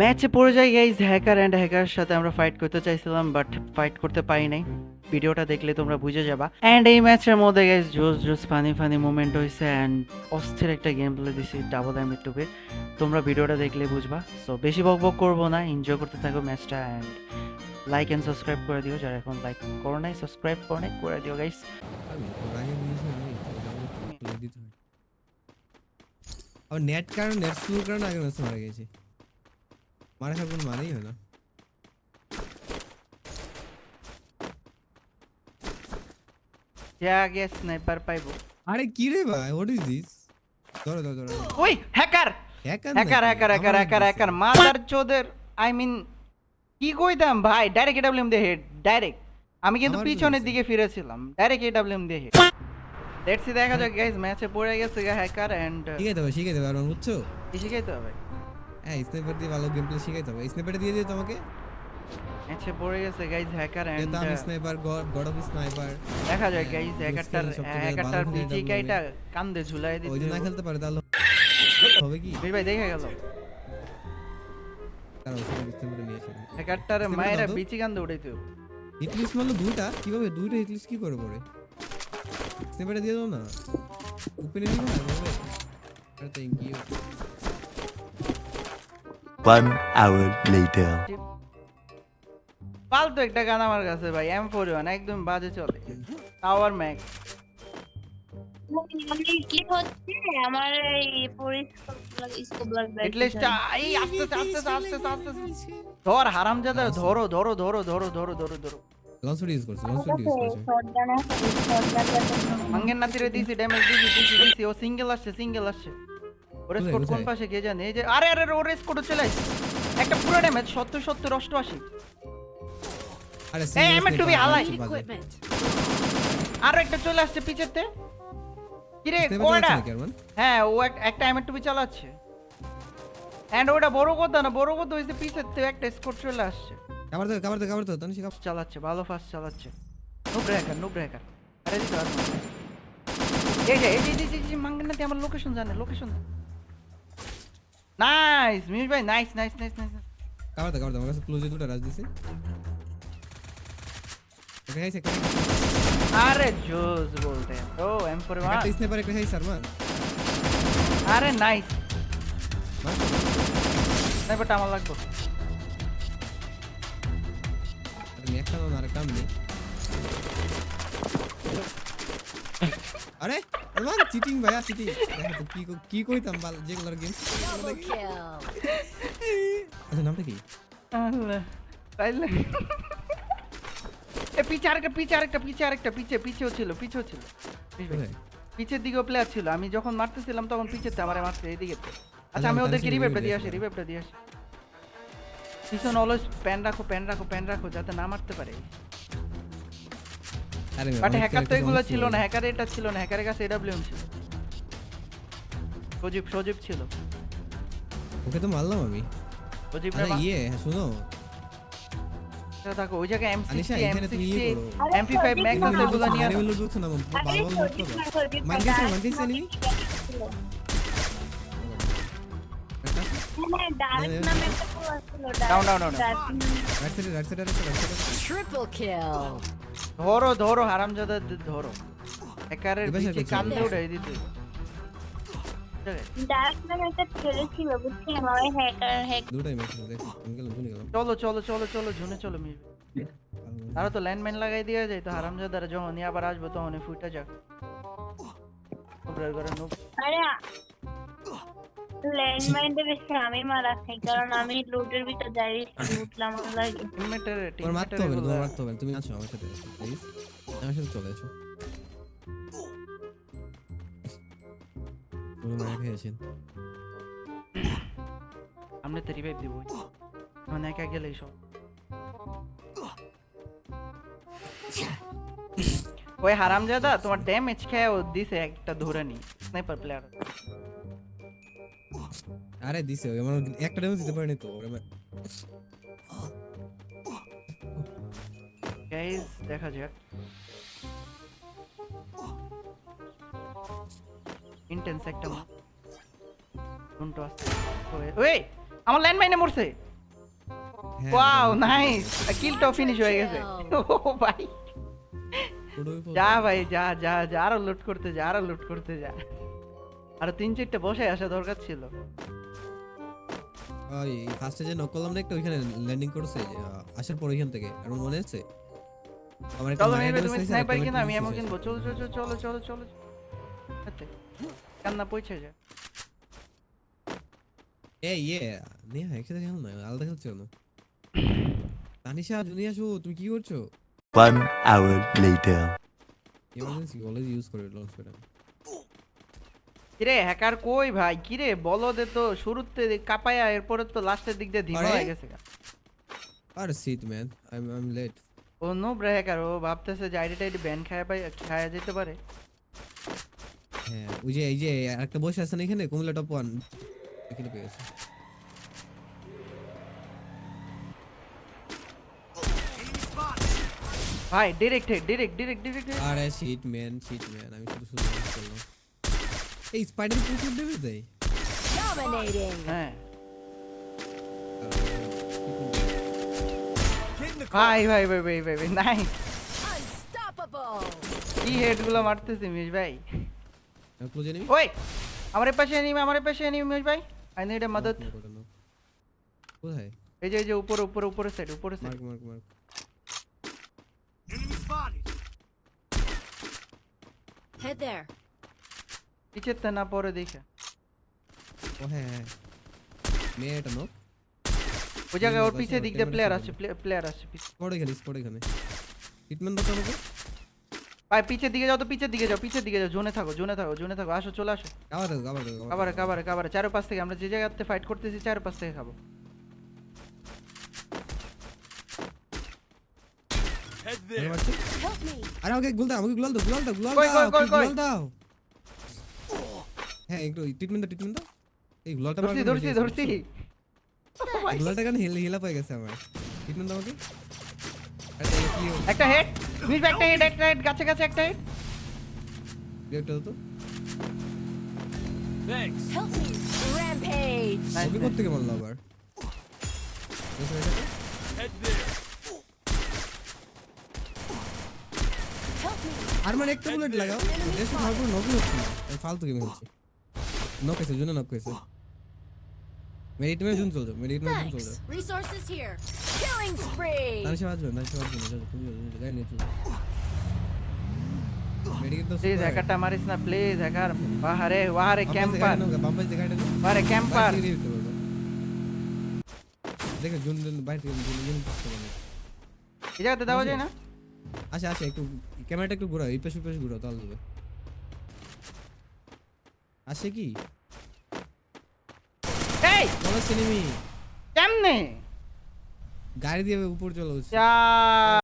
ম্যাচে পড়ে যায় গাইজ হ্যাকার অ্যান্ড হ্যাকারের সাথে আমরা ফাইট করতে চাইছিলাম বাট ফাইট করতে পারি নাই। ভিডিওটা দেখলে তোমরা বুঝে যাবা। অ্যান্ড এই ম্যাচের মধ্যে গাইজ জোস জোস ফানি ফানি মুভমেন্ট হয়েছে অ্যান্ড অস্থির একটা গেম প্লে দিছি ডাবল এম ইউটিউবে তোমরা ভিডিওটা দেখলে বুঝবা। সো বেশি বক বক করব না এনজয় করতে থাকো ম্যাচটা অ্যান্ড লাইক অ্যান্ড সাবস্ক্রাইব করে দিও। যারা এখন লাইক করো নাই সাবস্ক্রাইব করো নাই, করে দিও আর নেট কারণ নেট স্লো কারণ আগে ম্যাচ মারা গেছে। মারা খাওয়ার কোনো মানেই হয় না আগে স্নাইপার পাইবো আরে কি রে ভাই হোয়াট ইজ দিস ধরো ধরো ধরো ওই hacker hacker hacker hacker hacker hacker hacker mother চোদের I mean কি কইতাম ভাই ডাইরেক্ট এডব্লিউএম দিয়ে হেড ডাইরেক্ট আমি কিন্তু পিছনের দিকে ফিরেছিলাম ডাইরেক্ট এডব্লিউএম দিয়ে হেড লেটস সি দেখা যাক গাইস ম্যাচে পড়ে গেছে হ্যাকার এন্ড আর বুঝছ? হবে? হ্যাঁ স্নাইপার দিয়ে ভালো গেম প্লে শিখাইতে হবে। স্নাইপারটা দিয়ে দিও তোমাকে ম্যাচে পড়ে গেছে গাইস হ্যাকার এন্ড যেহেতু স্নাইপার গড অফ স্নাইপার দেখা যাক হ্যাঁ, গাইস হ্যাকারটার হ্যাকারটার খেলে কান্দে ঝুলাই দিতে যে না খেলতে পারে তাহলে হবে কি? বেশ ভাই দেখে গেল। হ্যাকারটার মায়েরা বিচি কান্দে উঠাইতে হবে। হিটলিস্ট মারলো দুইটা? কীভাবে দুইটা হিটলিস্ট কি করে পড়ে স্নাইপারটা দিয়ে দাও না। ওপেনে দিও না আরে thank you One hour later. ফালতু একটা গান আমার কাছে ভাই এম ফোর ওয়ান একদম বাজে চলে। টাওয়ার ম্যাক্স মানে কি হচ্ছে? আমার এই আস্তে আস্তে আস্তে আস্তে ধর হারামজাদা ধরো ধরো ধরো ধরো ধরো ধরো ধরো। লঞ্চ ইউজ করছে লঞ্চ ইউজ করছে। মাঙ্গের নাতিরে দিছি ড্যামেজ দিছি দিছি দিছি। ও সিঙ্গেল আসছে সিঙ্গেল আসছে। ওরে স্কোর কোন পাশে কে জানে? এই যে আরে আরে ওরে স্কোর চলে আসছে একটা পুরো ড্যামেজ সত্তর সত্তর অষ্টআশি। আরে এই, টুপি হালাই। Equipment. আরও একটা চলে আসছে পিছেতে কিরে কোয়াডা হ্যাঁ ও এক- একটা এমএর টুপি চালাচ্ছে। এন্ড ওটা বড় কথা না বড় কথা হইছে থেকে একটা স্কোর চলে আসছে। কাবার দাও কাবার দাও তানি শিখা চালাচ্ছে ভালো ফাস্ট চালাচ্ছে। নো ব্রেকার নো ব্রেকার আরে না। এই যে এই যে এই যে, এই যে মাঙ্গের নাতি আমার লোকেশন জানে লোকেশন নাইস মিস ভাই nice nice nice nice cover দাও কাবার দাও আমার কাছে ক্লোজে দুটো রাজ দিছে একটা খাইছে একটা খাইছে। আরে জোস বলতে ও এম ফোর ওয়ান একটা স্নাইপার একটা খাইছে আরমান আরে নাইস স্নাইপারটা আমার লাগবে আরে একটা না আরেকটা আমি আরে আরমান চিটিং ভাইয়া চিটিং দেখো কি কো- কইতাম বাল যেগুলোর গেম আচ্ছা নামটা কি তাইলে এ পিছে আরেকটা পিছে আরেকটা পিছে আরেকটা পিছে পিছেও ছিল পিছেও ছিল? পিছের দিকেও প্লেয়ার ছিল আমি যখন মারতেছিলাম তখন পিছের থেকে আমারে মারতে এইদিকে আচ্ছা আচ্ছা, আমি ওদেরকে রিভাইভটা দিয়ে আসি। রিভাইভটা দিয়ে আসি পিছন অলওয়েজ প্যান রাখো প্যান রাখো প্যান রাখো যাতে না মারতে পারে বাট হ্যাকার তো এগুলো ছিল না হ্যাকার এটা ছিল না হ্যাকারের কাছে এডব্লিউএম ছিল। সজীব সজীব ছিল। ওকে তো মারলাম আমি। সজীব আরে ইয়ে শুনো। থাকো ওই জায়গায় এম আনিশা সিক্সটি এম এখানে তুমি ইয়ে সিক্সটি করো। এমপি ফাইভ ম্যাক্স আছে এগুলো নিয়ে আসো। এনিমেল লুট না নামে একটা কেউ আসছিল Down, down, down, down. Dark right সাইডে রাইট সাইডে রাইট সাইডে Triple kill. ধরো ধরো হারামজাদা ধরো। পিছে সেটা কান্দে। উঠাই দিতে। চলো চলো চলো চলো ঝুনে চলো মিস তারা তো ল্যান্ডমাইন লাগাই দিয়ে যায় তো হারামজাদারা যখনই আবার আসবে তখনই ফুইটা যাক। ঘরে আরে ল্যান্ডমাইনটা বেশি আমি মারা খাই কারণ আমি লুটের ভিতর যাই লুটলাম আমার লাগে। টিমমেটের তোমার মারতে হবে তোমার মারতে হবে তুমি আছো আমার সাথে প্লিজ আমার সাথে চলে এসো। তুমি মারা খেয়েছেন। সামনে তো রিভাইভ দিব। মানে একা গেলেই সব। ওই হারামজাদা তোমার ড্যামেজ খেয়ে দিছে একটা ধরে নি স্নাইপার প্লেয়ার আরে দিছে ওই আমার একটা ড্যামেজ দিতে পারেনি তো গাইস দেখা যাক। ইন্টেন্স একটা মুন্টো আসছে। ওই- আমার ল্যান্ড মাইনে মরছে। ওয়াও নাইস কিলটাও ফিনিশ হয়ে গেছে। ও ভাই। যা ভাই যা যা যা আরও লুট করতে যা আরও লুট করতে যা। আর তিন চারটে বসে আসা দরকার ছিল। ওই ফার্স্টে যে নক করলাম না একটা ওইখানে ল্যান্ডিং করছে আসার পর ওইখান থেকে আর মনে আছে? আমার একটা মেয়ে তুমি স্নাইপার কিনা আমি এমন। কিনবো। চলো চলো চলো চলো চলো চলো। হাতে। কান্না পৌঁছে যা। এই ইয়ে নেহা একসাথে খেল না আলাদা খেলছো না তানিশা দুনিয়া শো তুমি কি করছ? One hour later. Emergency always use করে লঞ্চ করে। কিরে হ্যাকার কই ভাই? কিরে? বলদে তো শুরুতে কাপায়া এরপরে তো লাস্টের দিক দিয়ে ধিমা হয়ে গেছে আর shit man I am late oh no bro hacker ও ভাবতেছে যে আইডি টাইডি ব্যান খায় পাই খায়া যেতে পারে। হ্যাঁ ওই যে এই যে আরেকটা বসে আছে না এখানে কুমিল্লা টপ ওয়ান এখানে পেয়ে গেছে। ভাই ডিরেক্ট ডিরেক্ট ডিরেক্ট ডিরেক্ট আরে শিট ম্যান শিট ম্যান আমি শুধু শুধু করলাম এই স্পাইডার প্রচুর ড্যামেজ দেয় Dominating. হ্যাঁ ভাই ভাই ভাই ভাই ভাই ভাই নাই Unstoppable. কি হেডগুলো মারতেছি মিস ভাই ক্লোজ এনিমি ওই আমার এ পাশে এনিমি আমার এ পাশে এনিমি মিস ভাই আই নিড এ মদত কোথায় এই যে এই যে উপরে উপরে উপরে সাইড উপরে side mark mark mark Head there. পিছের তে না পরে দেখে ও হ্যাঁ হ্যাঁ মেয়েটা নো ওই জায়গায় ওর পাশে পিছে আমার দিক দিয়ে ক্যামেরা প্লেয়ার সামনে। আছে প্লেয়ার আছে পিছে। স্পট এখানে স্পট এখানে ট্রিটমেন্ট দাও তো আমাকে ভাই পিছের দিকে যাও তো পিছের দিকে যাও পিছের দিকে যাও জোনে থাকো জোনে থাকো জোনে থাকো আসো চলে আসো কাবার দাও কাবার দাও কাবারে কাবারে কাবারে চারো পাশ থেকে আমরা যে জায়গাতে ফাইট করতেছি চারো পাশ থেকে খাব কাবার মারছো? Help me. আরে আমাকে গুল দাও আমাকে গুলাল দাও গুলাল দাও গুলাল কই, দাও কই, কই, গুলাল কই? দাও হ্যাঁ একটু ট্রিটমেন্ট দাও ট্রিটমেন্ট দাও। এই গুলালটা ধরছি ধরছি ধরছি। গুলালটা কেন হিল গেছে আমার? ট্রিটমেন্ট দাও আমাকে? একটা হেড মিস একটা হেড একটা হেড কাছে কাছে একটা হেড একটা তো কোথা থেকে মারলো আবার. আর মানে একটা বুলেট লাগাও। দেশে ভালো নকই হচ্ছে না। ফালতু গেম খেলছি। নক হয়েছে জুনে নক হয়েছে মেডিট মে জুন চলছে মেডিট মে জুন চলছে here. Killing spree. তানিশা বাজবে তানিশা বাজবে না তুমি যাও, তুমি গাড়ি নিয়ে চলো হ্যাকারটা মারিস না প্লিজ হ্যাকার বাহারে বাহারে ক্যাম্পার বাম্পাস গাড়ি নাও বাহারে ক্যাম্পার বাইরে দেখো জুন জুন বাইরে থেকে জুন জুন করতে পারবে এই জায়গাতে দেওয়া যায় না আচ্ছা আচ্ছা একটু ক্যামেরাটা একটু ঘোরাও এই পাশে পাশে ঘোরাও তাহলে আসে কি? এই! বলো সিনেমি। কেমনে? গাড়ি দিয়ে উপর চলে যা